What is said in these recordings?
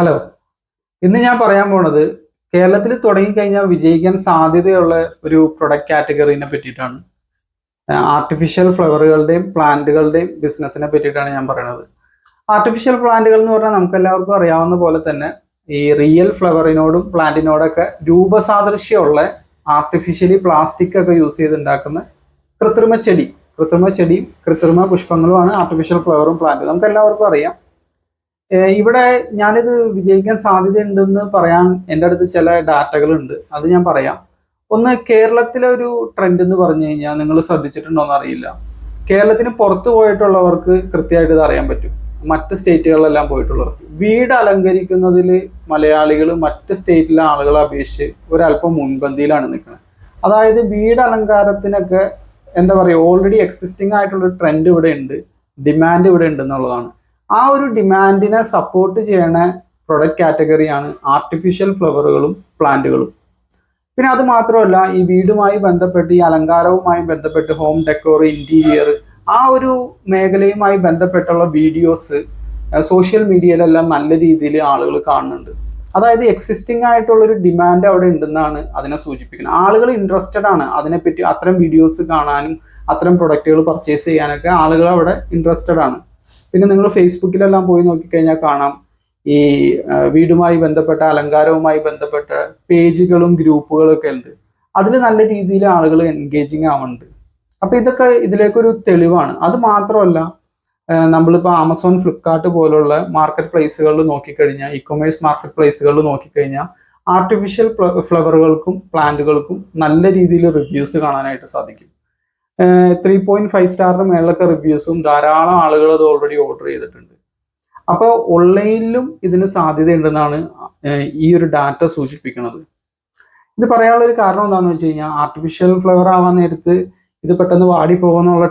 Hello ഇന്ന് ഞാൻ പറയാൻ പോണത് കേരളത്തിൽ തുടങ്ങിക്കഴിഞ്ഞാൽ വിജയിക്കാൻ സാധ്യതയുള്ള ഒരു പ്രൊഡക്റ്റ് കാറ്റഗറിനെ പറ്റിയിട്ടാണ്. ആർട്ടിഫിഷ്യൽ ഫ്ലവറുകളുടെയും പ്ലാന്റുകളുടെയും ബിസിനസ്സിനെ പറ്റിയിട്ടാണ് ഞാൻ പറയുന്നത് ആർട്ടിഫിഷ്യൽ പ്ലാന്റുകൾ എന്ന് പറഞ്ഞാൽ നമുക്ക് എല്ലാവർക്കും അറിയാവുന്ന പോലെ തന്നെ ഈ റിയൽ ഫ്ലവറിനോടും പ്ലാന്റിനോടൊക്കെ രൂപസാദൃശ്യമുള്ള ആർട്ടിഫിഷ്യലി പ്ലാസ്റ്റിക് ഒക്കെ യൂസ് ചെയ്ത് ഉണ്ടാക്കുന്ന കൃത്രിമ ചെടി. കൃത്രിമ ചെടിയും കൃത്രിമ പുഷ്പങ്ങളുമാണ് ആർട്ടിഫിഷ്യൽ ഫ്ലവറും പ്ലാന്റും നമുക്ക് എല്ലാവർക്കും അറിയാം. ഇവിടെ ഞാനിത് വിജയിക്കാൻ സാധ്യതയുണ്ടെന്ന് പറയാൻ എന്റെ അടുത്ത് ചില ഡാറ്റകളുണ്ട്. അത് ഞാൻ പറയാം. ഒന്ന് കേരളത്തിലെ ഒരു ട്രെൻഡ് എന്ന് പറഞ്ഞു കഴിഞ്ഞാൽ നിങ്ങൾ ശ്രദ്ധിച്ചിട്ടുണ്ടോ എന്ന് അറിയില്ല. കേരളത്തിന് പുറത്തു പോയിട്ടുള്ളവർക്ക് കൃത്യമായിട്ട് ഇത് അറിയാൻ പറ്റും. മറ്റ് സ്റ്റേറ്റുകളിലെല്ലാം പോയിട്ടുള്ളവർക്ക് വീട് അലങ്കരിക്കുന്നതിൽ മലയാളികൾ മറ്റ് സ്റ്റേറ്റിലെ ആളുകളെ അപേക്ഷിച്ച് ഒരല്പം മുൻപന്തിയിലാണ് നിൽക്കുന്നത്. അതായത് വീട് അലങ്കാരത്തിനൊക്കെ എന്താ പറയുക ഓൾറെഡി എക്സിസ്റ്റിംഗ് ആയിട്ടുള്ള ട്രെൻഡ് ഇവിടെ ഉണ്ട്. ഡിമാൻഡ് ഇവിടെ ഉണ്ട് എന്നുള്ളതാണ്. ആ ഒരു ഡിമാൻഡിനെ സപ്പോർട്ട് ചെയ്യണ പ്രൊഡക്റ്റ് കാറ്റഗറിയാണ് ആർട്ടിഫിഷ്യൽ ഫ്ലവറുകളും പ്ലാന്റുകളും പിന്നെ അത് മാത്രമല്ല ഈ വീടുമായി ബന്ധപ്പെട്ട് ഈ അലങ്കാരവുമായി ബന്ധപ്പെട്ട് ഹോം ഡെക്കോർ ഇന്റീരിയർ ആ ഒരു മേഖലയുമായി ബന്ധപ്പെട്ടുള്ള വീഡിയോസ് സോഷ്യൽ മീഡിയയിലെല്ലാം നല്ല രീതിയിൽ ആളുകൾ കാണുന്നുണ്ട്. അതായത് എക്സിസ്റ്റിംഗ് ആയിട്ടുള്ള ഒരു ഡിമാൻഡ് അവിടെ ഉണ്ടെന്നാണ് അതിനെ സൂചിപ്പിക്കുന്നത്. ആളുകൾ ഇൻട്രസ്റ്റഡ് ആണ് അതിനെപ്പറ്റി അത്തരം വീഡിയോസ് കാണാനും അത്തരം പ്രൊഡക്റ്റുകൾ പർച്ചേസ് ചെയ്യാനൊക്കെ ആളുകൾ അവിടെ ഇൻട്രസ്റ്റഡ് ആണ്. പിന്നെ നിങ്ങൾ ഫേസ്ബുക്കിലെല്ലാം പോയി നോക്കിക്കഴിഞ്ഞാൽ കാണാം. ഈ വീടുമായി ബന്ധപ്പെട്ട അലങ്കാരവുമായി ബന്ധപ്പെട്ട പേജുകളും ഗ്രൂപ്പുകളും ഒക്കെ ഉണ്ട്. അതിൽ നല്ല രീതിയിൽ ആളുകൾ എൻഗേജിങ് ആവുന്നുണ്ട്. അപ്പൊ ഇതൊക്കെ ഇതിലേക്കൊരു തെളിവാണ്. അത് മാത്രമല്ല നമ്മളിപ്പോൾ ആമസോൺ ഫ്ലിപ്കാർട്ട് പോലുള്ള മാർക്കറ്റ് പ്ലേസുകളിൽ നോക്കിക്കഴിഞ്ഞാൽ ഇ കൊമേഴ്സ് മാർക്കറ്റ് പ്ലേസുകളിൽ നോക്കിക്കഴിഞ്ഞാൽ ആർട്ടിഫിഷ്യൽ ഫ്ലവറുകൾക്കും പ്ലാന്റുകൾക്കും നല്ല രീതിയിൽ റിവ്യൂസ് കാണാനായിട്ട് സാധിക്കും. ത്രീ പോയിന്റ് ഫൈവ് സ്റ്റാറിന് മേളിലൊക്കെ റിവ്യൂസും ധാരാളം ആളുകൾ അത് ഓൾറെഡി ഓർഡർ ചെയ്തിട്ടുണ്ട്. അപ്പോൾ ഓൺലൈനിലും ഇതിന് സാധ്യതയുണ്ടെന്നാണ് ഈ ഒരു ഡാറ്റ സൂചിപ്പിക്കുന്നത്. ഇത് പറയാനുള്ള ഒരു കാരണം എന്താണെന്ന് വെച്ച് കഴിഞ്ഞാൽ ആർട്ടിഫിഷ്യൽ ഫ്ലവർ ആവാൻ നേരത്ത് ഇത് പെട്ടെന്ന് വാടി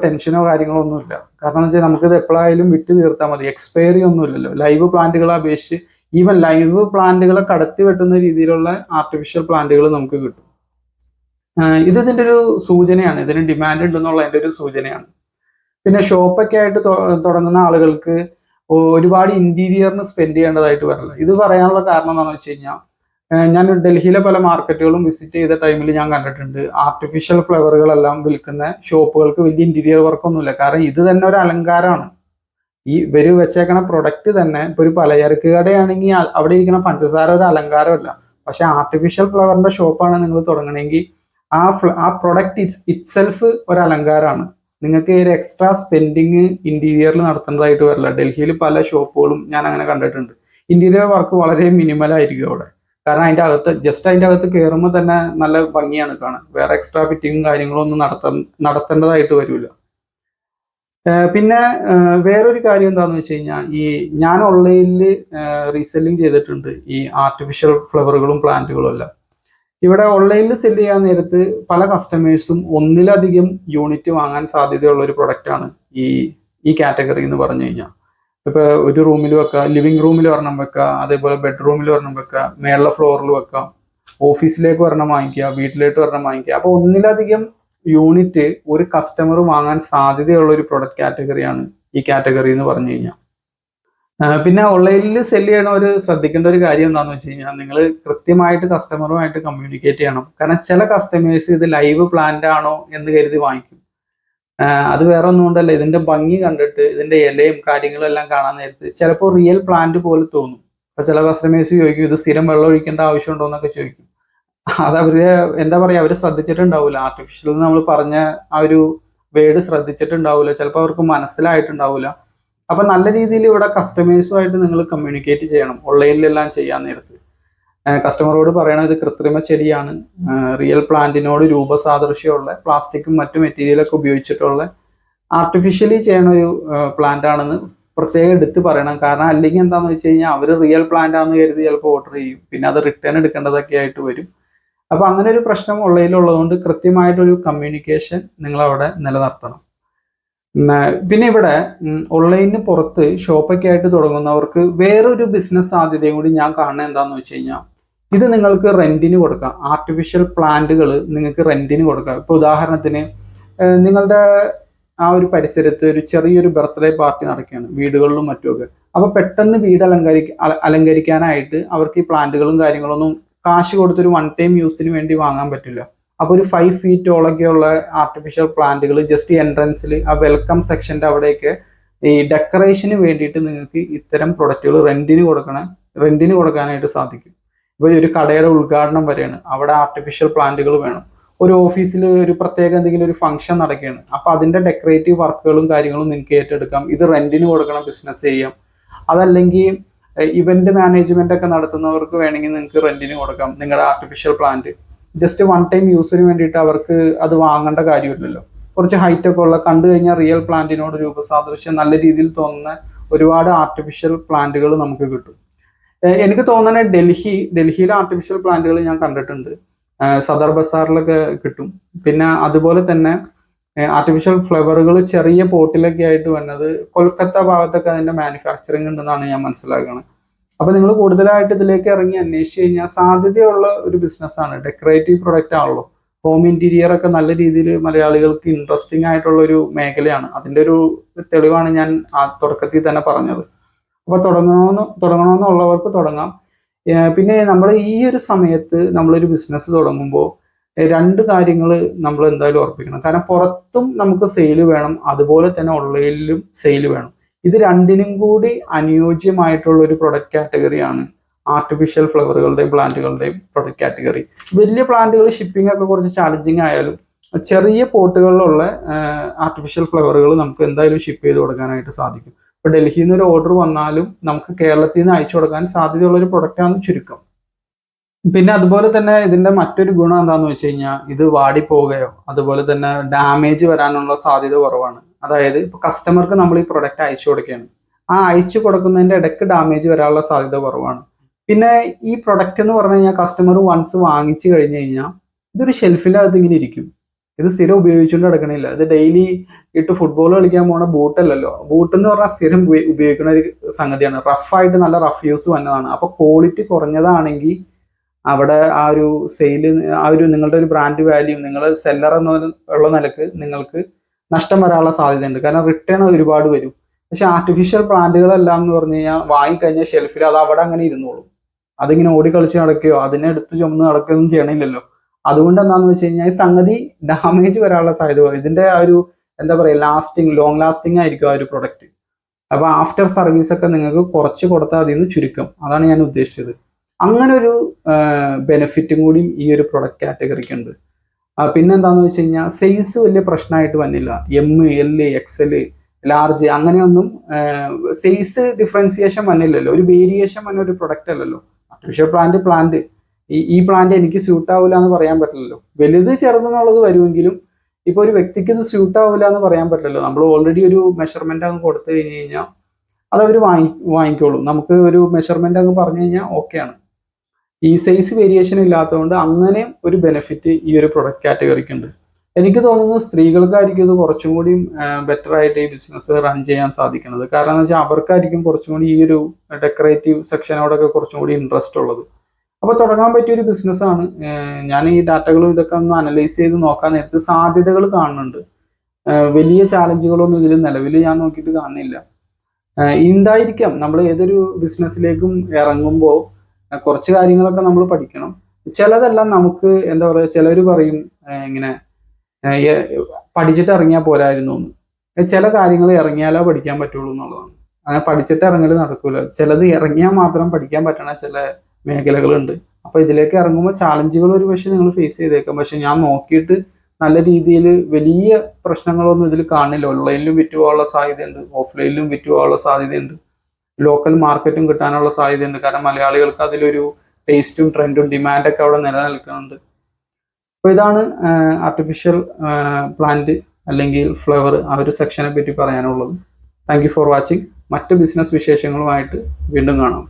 ടെൻഷനോ കാര്യങ്ങളോ ഒന്നുമില്ല കാരണം എന്താ വെച്ചാൽ നമുക്കിത് എപ്പോഴായാലും വിറ്റ് തീർത്താൽ മതി. എക്സ്പയറി ഒന്നുമില്ലല്ലോ ലൈവ് പ്ലാന്റുകളെ അപേക്ഷിച്ച് ഈവൻ ലൈവ് പ്ലാന്റുകളെ കടത്തി വെട്ടുന്ന രീതിയിലുള്ള ആർട്ടിഫിഷ്യൽ പ്ലാന്റുകൾ നമുക്ക് കിട്ടും. ഇത് ഇതിന്റെ ഒരു സൂചനയാണ്. ഇതിന് ഡിമാൻഡ് ഉണ്ടെന്നുള്ള എന്റെ ഒരു സൂചനയാണ്. പിന്നെ ഷോപ്പൊക്കെ ആയിട്ട് തുടങ്ങുന്ന ആളുകൾക്ക് ഒരുപാട് ഇന്റീരിയറിന് സ്പെൻഡ് ചെയ്യേണ്ടതായിട്ട് വരില്ല ഇത് പറയാനുള്ള കാരണം എന്താണെന്ന് വെച്ച് കഴിഞ്ഞാൽ ഞാൻ ഡൽഹിയിലെ പല മാർക്കറ്റുകളും വിസിറ്റ് ചെയ്ത ടൈമിൽ ഞാൻ കണ്ടിട്ടുണ്ട്. ആർട്ടിഫിഷ്യൽ ഫ്ലവറുകളെല്ലാം വിൽക്കുന്ന ഷോപ്പുകൾക്ക് വലിയ ഇന്റീരിയർ വർക്കൊന്നുമില്ല കാരണം ഇത് തന്നെ ഒരു അലങ്കാരമാണ്. ഈ ഇവർ വെച്ചേക്കണ പ്രൊഡക്റ്റ് തന്നെ ഇപ്പൊ ഒരു പലചരക്ക് കടയാണെങ്കിൽ അവിടെ ഇരിക്കുന്ന പഞ്ചസാര ഒരു അലങ്കാരമല്ല. പക്ഷെ ആർട്ടിഫിഷ്യൽ ഫ്ലവറിന്റെ ഷോപ്പാണ് നിങ്ങൾ തുടങ്ങണമെങ്കിൽ ആ ആ പ്രൊഡക്റ്റ് ഇറ്റ്സ് ഇറ്റ്സെൽഫ് ഒരു അലങ്കാരമാണ് നിങ്ങൾക്ക് ഒരു എക്സ്ട്രാ സ്പെൻഡിങ് ഇന്റീരിയറിൽ നടത്തേണ്ടതായിട്ട് വരില്ല. ഡൽഹിയിൽ പല ഷോപ്പുകളും ഞാൻ അങ്ങനെ കണ്ടിട്ടുണ്ട്. ഇന്റീരിയർ വർക്ക് വളരെ മിനിമൽ ആയിരിക്കും അവിടെ. കാരണം അതിന്റെ അകത്ത് ജസ്റ്റ് അതിന്റെ അകത്ത് കയറുമ്പോൾ തന്നെ നല്ല ഭംഗിയാണ് കാണാൻ. വേറെ എക്സ്ട്രാ ഫിറ്റിങ്ങും കാര്യങ്ങളും ഒന്നും നടത്ത നടത്തേണ്ടതായിട്ട് വരില്ല പിന്നെ വേറൊരു കാര്യം എന്താണെന്ന് വെച്ച് കഴിഞ്ഞാൽ ഈ ഞാൻ ഓൺലൈനിൽ റീസെല്ലിംഗ് ചെയ്തിട്ടുണ്ട് ഈ ആർട്ടിഫിഷ്യൽ ഫ്ലവറുകളും പ്ലാന്റുകളും എല്ലാം. ഇവിടെ ഓൺലൈനിൽ സെൽ ചെയ്യാൻ നേരത്ത് പല കസ്റ്റമേഴ്സും ഒന്നിലധികം യൂണിറ്റ് വാങ്ങാൻ സാധ്യതയുള്ള ഒരു പ്രൊഡക്റ്റാണ് ഈ ഈ കാറ്റഗറി എന്ന് പറഞ്ഞു കഴിഞ്ഞാൽ. ഇപ്പൊ ഒരു റൂമിൽ വെക്കാം ലിവിംഗ് റൂമിൽ ഒരെണ്ണം വെക്കാം അതേപോലെ ബെഡ്റൂമിൽ ഒരെണ്ണം വെക്കാം മേളിലെ ഫ്ലോറിൽ വെക്കാം ഓഫീസിലേക്ക് ഒരെണ്ണം വാങ്ങിക്കുക വീട്ടിലേക്ക് ഒരെണ്ണം വാങ്ങിക്കുക അപ്പൊ ഒന്നിലധികം യൂണിറ്റ് ഒരു കസ്റ്റമർ വാങ്ങാൻ സാധ്യതയുള്ള ഒരു പ്രൊഡക്റ്റ് കാറ്റഗറിയാണ് ഈ കാറ്റഗറി എന്ന് പറഞ്ഞു കഴിഞ്ഞാൽ. പിന്നെ ഓൺലൈനിൽ സെൽ ചെയ്യണവർ ശ്രദ്ധിക്കേണ്ട ഒരു കാര്യം എന്താണെന്ന് വെച്ച് കഴിഞ്ഞാൽ നിങ്ങൾ കൃത്യമായിട്ട് കസ്റ്റമറുമായിട്ട് കമ്മ്യൂണിക്കേറ്റ് ചെയ്യണം. കാരണം ചില കസ്റ്റമേഴ്സ് ഇത് ലൈവ് പ്ലാന്റ് ആണോ എന്ന് കരുതി വാങ്ങിക്കും. അത് വേറെ ഒന്നും കൊണ്ടല്ല. ഇതിന്റെ ഭംഗി കണ്ടിട്ട് ഇതിന്റെ ഇലയും കാര്യങ്ങളും എല്ലാം കാണാൻ നേരത്ത് ചിലപ്പോൾ റിയൽ പ്ലാന്റ് പോലെ തോന്നും. അപ്പൊ ചില കസ്റ്റമേഴ്സ് ചോദിക്കും ഇത് സ്ഥിരം വെള്ളം ഒഴിക്കേണ്ട ആവശ്യമുണ്ടോ? എന്നൊക്കെ ചോദിക്കും. അത് അവർ എന്താ പറയാ അവർ ശ്രദ്ധിച്ചിട്ടുണ്ടാവില്ല ആർട്ടിഫിഷ്യൽ നമ്മൾ പറഞ്ഞ ആ ഒരു വേർഡ് ശ്രദ്ധിച്ചിട്ടുണ്ടാവില്ല ചിലപ്പോൾ അവർക്ക് മനസ്സിലായിട്ടുണ്ടാവില്ല അപ്പൊ നല്ല രീതിയിൽ ഇവിടെ കസ്റ്റമേഴ്സുമായിട്ട് നിങ്ങൾ കമ്മ്യൂണിക്കേറ്റ് ചെയ്യണം. ഓൺലൈനിലെല്ലാം ചെയ്യാൻ നേരത്ത്. കസ്റ്റമറോട് പറയണം ഇത് കൃത്രിമ ചെടിയാണ്. റിയൽ പ്ലാന്റിനോട് രൂപസാദൃശ്യമുള്ള പ്ലാസ്റ്റിക്കും മറ്റു മെറ്റീരിയലൊക്കെ ഉപയോഗിച്ചിട്ടുള്ള ആർട്ടിഫിഷ്യലി ചെയ്യണ ഒരു പ്ലാന്റ് ആണെന്ന് പ്രത്യേകം എടുത്ത് പറയണം. കാരണം അല്ലെങ്കിൽ എന്താണെന്ന് വെച്ച് കഴിഞ്ഞാൽ അവർ റിയൽ പ്ലാന്റ് ആണെന്ന് കരുതി ചിലപ്പോൾ ഓർഡർ ചെയ്യും. പിന്നെ അത് റിട്ടേൺ എടുക്കേണ്ടതൊക്കെ ആയിട്ട് വരും. അപ്പോൾ അങ്ങനെ ഒരു പ്രശ്നം ഉള്ളതിലുള്ളതുകൊണ്ട് കൃത്യമായിട്ടൊരു കമ്മ്യൂണിക്കേഷൻ നിങ്ങളവിടെ നിലനിർത്തണം. പിന്നെ ഇവിടെ ഓൺലൈനിന് പുറത്ത് ഷോപ്പൊക്കെ ആയിട്ട് തുടങ്ങുന്നവർക്ക് വേറൊരു ബിസിനസ് സാധ്യതയും കൂടി ഞാൻ കാണുന്നത് എന്താണെന്ന് വെച്ച് കഴിഞ്ഞാൽ ഇത് നിങ്ങൾക്ക് റെന്റിന് കൊടുക്കാം. ആർട്ടിഫിഷ്യൽ പ്ലാന്റുകൾ നിങ്ങൾക്ക് റെന്റിന് കൊടുക്കാം. ഇപ്പൊ ഉദാഹരണത്തിന് നിങ്ങളുടെ ആ ഒരു പരിസരത്ത് ഒരു ചെറിയൊരു ബർത്ത്ഡേ പാർട്ടി നടക്കുകയാണ് വീടുകളിലും മറ്റുമൊക്കെ. അപ്പോൾ പെട്ടെന്ന് വീട് അലങ്കരി അലങ്കരിക്കാനായിട്ട് അവർക്ക് ഈ പ്ലാന്റുകളും കാര്യങ്ങളൊന്നും കാശ് കൊടുത്തൊരു വൺ ടൈം യൂസിന് വേണ്ടി വാങ്ങാൻ പറ്റില്ല. അപ്പൊ ഒരു ഫൈവ് ഫീറ്റോളൊക്കെയുള്ള ആർട്ടിഫിഷ്യൽ പ്ലാന്റുകൾ ജസ്റ്റ് എൻട്രൻസിൽ ആ വെൽക്കം സെക്ഷന്റെ അവിടെയൊക്കെ ഈ ഡെക്കറേഷന് വേണ്ടിയിട്ട് നിങ്ങൾക്ക് ഇത്തരം പ്രൊഡക്റ്റുകൾ റെന്റിന് കൊടുക്കണ. റെന്റിന് കൊടുക്കാനായിട്ട് സാധിക്കും. ഇപ്പോൾ ഒരു കടയുടെ ഉദ്ഘാടനം വരെയാണ്. അവിടെ ആർട്ടിഫിഷ്യൽ പ്ലാന്റുകൾ വേണം. ഒരു ഓഫീസിൽ ഒരു പ്രത്യേക എന്തെങ്കിലും ഒരു ഫംഗ്ഷൻ നടക്കുകയാണ്. അപ്പോൾ അതിന്റെ ഡെക്കറേറ്റീവ് വർക്കുകളും കാര്യങ്ങളും നിങ്ങൾക്ക് ഏറ്റെടുക്കാം. ഇത് റെന്റിന് കൊടുക്കണം ബിസിനസ് ചെയ്യാം. അതല്ലെങ്കിൽ ഇവന്റ് മാനേജ്മെന്റ് ഒക്കെ നടത്തുന്നവർക്ക് വേണമെങ്കിൽ നിങ്ങൾക്ക് റെന്റിന് കൊടുക്കാം. നിങ്ങളുടെ artificial plant just one time യൂസിന് വേണ്ടിയിട്ട് അവർക്ക് അത് വാങ്ങേണ്ട കാര്യമില്ലല്ലോ. കുറച്ച് ഹൈറ്റ് ഒക്കെ ഉള്ള കണ്ടു കഴിഞ്ഞാൽ റിയൽ പ്ലാന്റിനോട് രൂപസാദൃശ്യം നല്ല രീതിയിൽ തോന്നുന്ന ഒരുപാട് ആർട്ടിഫിഷ്യൽ പ്ലാന്റുകൾ നമുക്ക് കിട്ടും. എനിക്ക് തോന്നുന്നത് ഡൽഹി ഡൽഹിയിലെ ആർട്ടിഫിഷ്യൽ പ്ലാന്റുകൾ ഞാൻ കണ്ടിട്ടുണ്ട്. സദർ ബസാറിലൊക്കെ കിട്ടും. പിന്നെ അതുപോലെ തന്നെ ആർട്ടിഫിഷ്യൽ ഫ്ലവറുകൾ ചെറിയ പോട്ടിലൊക്കെ ആയിട്ട് വന്നത് കൊൽക്കത്ത ഭാഗത്തൊക്കെ അതിന്റെ മാനുഫാക്ചറിങ് ഉണ്ടെന്നാണ് ഞാൻ മനസ്സിലാക്കുന്നത് അപ്പൊ നിങ്ങൾ കൂടുതലായിട്ട് ഇതിലേക്ക് ഇറങ്ങി അന്വേഷിച്ച് കഴിഞ്ഞാൽ സാധ്യതയുള്ള ഒരു ബിസിനസ്സാണ് ഡെക്കറേറ്റീവ് പ്രൊഡക്റ്റ് ആണല്ലോ. ഹോം ഇന്റീരിയർ ഒക്കെ നല്ല രീതിയിൽ മലയാളികൾക്ക് ഇൻട്രസ്റ്റിംഗ് ആയിട്ടുള്ള ഒരു മേഖലയാണ്. അതിന്റെ ഒരു തെളിവാണ് ഞാൻ ആ തുടക്കത്തിൽ തന്നെ പറഞ്ഞത്. അപ്പൊ തുടങ്ങണമെന്ന് തുടങ്ങണമെന്നുള്ളവർക്ക് തുടങ്ങാം. പിന്നെ നമ്മൾ ഈ ഒരു സമയത്ത് നമ്മളൊരു ബിസിനസ് തുടങ്ങുമ്പോൾ രണ്ട് കാര്യങ്ങൾ നമ്മൾ എന്തായാലും ഉറപ്പിക്കണം. കാരണം പുറത്തും നമുക്ക് സെയിൽ വേണം. അതുപോലെ തന്നെ ഓൺലൈനിലും സെയിൽ വേണം. ഇത് രണ്ടിനും കൂടി അനുയോജ്യമായിട്ടുള്ള ഒരു പ്രൊഡക്റ്റ് കാറ്റഗറിയാണ് ആർട്ടിഫിഷ്യൽ ഫ്ലവറുകളുടെയും പ്ലാന്റുകളുടെയും പ്രൊഡക്റ്റ് കാറ്റഗറി വലിയ പ്ലാന്റുകൾ ഷിപ്പിംഗ് ഒക്കെ കുറച്ച് ചാലഞ്ചിങ് ആയാലും ചെറിയ പോട്ടുകളിലുള്ള ആർട്ടിഫിഷ്യൽ ഫ്ലവറുകൾ നമുക്ക് എന്തായാലും ഷിപ്പ് ചെയ്ത് കൊടുക്കാനായിട്ട് സാധിക്കും. ഇപ്പൊ ഡൽഹിയിൽ നിന്ന് ഒരു ഓർഡർ വന്നാലും നമുക്ക് കേരളത്തിൽ നിന്ന് അയച്ചു കൊടുക്കാൻ സാധ്യതയുള്ള ഒരു പ്രൊഡക്റ്റാണ് ചുരുക്കം. പിന്നെ അതുപോലെ തന്നെ ഇതിന്റെ മറ്റൊരു ഗുണം എന്താണെന്ന് വെച്ച് കഴിഞ്ഞാൽ ഇത് വാടിപ്പോവുകയോ അതുപോലെ തന്നെ ഡാമേജ് വരാനുള്ള സാധ്യത കുറവാണ്. അതായത് ഇപ്പൊ കസ്റ്റമർക്ക് നമ്മൾ ഈ പ്രൊഡക്റ്റ് അയച്ചു കൊടുക്കുകയാണ്. ആ അയച്ചു കൊടുക്കുന്നതിന്റെ ഇടയ്ക്ക് ഡാമേജ് വരാനുള്ള സാധ്യത കുറവാണ്. പിന്നെ ഈ പ്രൊഡക്റ്റ് എന്ന് പറഞ്ഞു കഴിഞ്ഞാൽ കസ്റ്റമർ വൺസ് വാങ്ങിച്ചു കഴിഞ്ഞു കഴിഞ്ഞാൽ ഇതൊരു ഷെൽഫിനകത്ത് ഇങ്ങനെ ഇരിക്കും. ഇത് സ്ഥിരം ഉപയോഗിച്ചുകൊണ്ട് എടുക്കണില്ല ഇത് ഡെയിലി ഇട്ട് ഫുട്ബോൾ കളിക്കാൻ പോണ ബൂട്ടല്ലല്ലോ ബൂട്ട് എന്ന് പറഞ്ഞാൽ സ്ഥിരം ഉപയോഗിക്കുന്ന ഒരു സംഗതിയാണ്. റഫായിട്ട് നല്ല റഫ് യൂസ് വന്നതാണ്. അപ്പോൾ ക്വാളിറ്റി കുറഞ്ഞതാണെങ്കിൽ അവിടെ ആ ഒരു സെയിൽ ആ ഒരു നിങ്ങളുടെ ഒരു ബ്രാൻഡ് വാല്യൂ നിങ്ങൾ സെല്ലർ എന്നുള്ള നിലയ്ക്ക് നിങ്ങൾക്ക് നഷ്ടം വരാനുള്ള സാധ്യതയുണ്ട്. കാരണം റിട്ടേൺ ഒരുപാട് വരും. പക്ഷെ ആർട്ടിഫിഷ്യൽ പ്ലാന്റുകളെല്ലാം എന്ന് പറഞ്ഞു കഴിഞ്ഞാൽ വാങ്ങിക്കഴിഞ്ഞാൽ ഷെൽഫിൽ അത് അവിടെ അങ്ങനെ ഇരുന്നോളും. അതിങ്ങനെ ഓടിക്കളിച്ച് നടക്കുകയോ അതിനെ എടുത്ത് ചുമന്ന് നടക്കുകയൊന്നും ചെയ്യണില്ലല്ലോ. അതുകൊണ്ട് എന്താന്ന് വെച്ച് കഴിഞ്ഞാൽ സംഗതി ഡാമേജ് വരാനുള്ള സാധ്യത. ഇതിന്റെ ആ ഒരു എന്താ പറയുക ലാസ്റ്റിംഗ് ലോങ് ലാസ്റ്റിംഗ് ആയിരിക്കും ആ ഒരു പ്രൊഡക്റ്റ് അപ്പൊ ആഫ്റ്റർ സർവീസ് ഒക്കെ നിങ്ങൾക്ക് കുറച്ച് കൊടുത്താൽ അതിൽ നിന്ന് ചുരുക്കം. അതാണ് ഞാൻ ഉദ്ദേശിച്ചത്. അങ്ങനെ ഒരു ബെനിഫിറ്റും കൂടി ഈ ഒരു പ്രൊഡക്റ്റ് കാറ്റഗറിക്ക് ഉണ്ട്. ആ, പിന്നെ എന്താണെന്ന് വെച്ച് കഴിഞ്ഞാൽ സൈസ് വലിയ പ്രശ്നമായിട്ട് വന്നില്ല. M L X L large അങ്ങനെയൊന്നും സൈസ് ഡിഫറൻസിയേഷൻ വന്നില്ലല്ലോ. ഒരു വേരിയേഷൻ വന്ന ഒരു പ്രൊഡക്റ്റ് അല്ലല്ലോ. ആർട്ടിഫിഷ്യൽ പ്ലാന്റ് പ്ലാന്റ് ഈ ഈ പ്ലാന്റ് എനിക്ക് സ്യൂട്ട് ആവില്ല എന്ന് പറയാൻ പറ്റില്ലല്ലോ. വലുത് ചെറുതെന്നുള്ളത് വരുമെങ്കിലും ഇപ്പൊ ഒരു വ്യക്തിക്ക് ഇത് സ്യൂട്ട് ആവില്ല എന്ന് പറയാൻ പറ്റില്ലല്ലോ. നമ്മൾ ഓൾറെഡി ഒരു മെഷർമെന്റ് അങ്ങ് കൊടുത്തു കഴിഞ്ഞ് കഴിഞ്ഞാൽ അത് അവർ വാങ്ങി വാങ്ങിക്കോളും. നമുക്ക് ഒരു മെഷർമെന്റ് അങ്ങ് പറഞ്ഞു കഴിഞ്ഞാൽ ഓക്കെയാണ് ഈ സൈസ് വേരിയേഷൻ ഇല്ലാത്തതുകൊണ്ട് അങ്ങനെ ഒരു ബെനിഫിറ്റ് ഈ ഒരു പ്രൊഡക്റ്റ് കാറ്റഗറിക്ക് ഉണ്ട്. എനിക്ക് തോന്നുന്നു സ്ത്രീകൾക്കായിരിക്കും ഇത് കുറച്ചും കൂടി ബെറ്റർ ആയിട്ട് ഈ ബിസിനസ് റൺ ചെയ്യാൻ സാധിക്കുന്നത്. കാരണം എന്ന് വെച്ചാൽ അവർക്കായിരിക്കും കുറച്ചും കൂടി ഈ ഒരു ഡെക്കറേറ്റീവ് സെക്ഷനോടൊക്കെ കുറച്ചും കൂടി ഇൻട്രസ്റ്റ് ഉള്ളത്. അപ്പോൾ തുടങ്ങാൻ പറ്റിയ ഒരു ബിസിനസ്സാണ് ഞാൻ ഈ ഡാറ്റകളും ഇതൊക്കെ ഒന്ന് അനലൈസ് ചെയ്ത് നോക്കാൻ നേരത്ത് സാധ്യതകൾ കാണുന്നുണ്ട്. വലിയ ചാലഞ്ചുകളൊന്നും ഇതിൽ നിലവിൽ ഞാൻ നോക്കിയിട്ട് കാണുന്നില്ല. ഉണ്ടായിരിക്കാം നമ്മൾ ഏതൊരു ബിസിനസ്സിലേക്കും ഇറങ്ങുമ്പോൾ കുറച്ച് കാര്യങ്ങളൊക്കെ നമ്മൾ പഠിക്കണം. ചിലതെല്ലാം നമുക്ക് എന്താ പറയുക ചിലർ പറയും ഇങ്ങനെ പഠിച്ചിട്ട് ഇറങ്ങിയാൽ പോരായിരുന്നു എന്ന്. ചില കാര്യങ്ങൾ ഇറങ്ങിയാലോ പഠിക്കാൻ പറ്റുള്ളൂ എന്നുള്ളതാണ്. അങ്ങനെ പഠിച്ചിട്ട് ഇറങ്ങൽ നടക്കൂല. ചിലത് ഇറങ്ങിയാൽ മാത്രം പഠിക്കാൻ പറ്റണ ചില മേഖലകളുണ്ട്. അപ്പൊ ഇതിലേക്ക് ഇറങ്ങുമ്പോൾ ചാലഞ്ചുകൾ ഒരു പക്ഷേ നിങ്ങൾ ഫേസ് ചെയ്തേക്കാം. പക്ഷെ ഞാൻ നോക്കിയിട്ട് നല്ല രീതിയിൽ വലിയ പ്രശ്നങ്ങളൊന്നും ഇതിൽ കാണില്ല. ഓൺലൈനിലും വിറ്റ് പോകാനുള്ള സാധ്യതയുണ്ട്. ഓഫ്ലൈനിലും വിറ്റ് പോകാനുള്ള സാധ്യതയുണ്ട്. ലോക്കൽ മാർക്കറ്റും കിട്ടാനുള്ള സാധ്യതയുണ്ട്. കാരണം മലയാളികൾക്ക് അതിലൊരു ടേസ്റ്റും ട്രെൻഡും ഡിമാൻഡൊക്കെ അവിടെ നിലനിൽക്കുന്നുണ്ട്. അപ്പോൾ ഇതാണ് ആർട്ടിഫിഷ്യൽ പ്ലാന്റ് അല്ലെങ്കിൽ ഫ്ലവർ ആ ഒരു സെക്ഷനെ പറ്റി പറയാനുള്ളത്. താങ്ക് ഫോർ വാച്ചിങ് മറ്റ് ബിസിനസ് വിശേഷങ്ങളുമായിട്ട് വീണ്ടും കാണാം.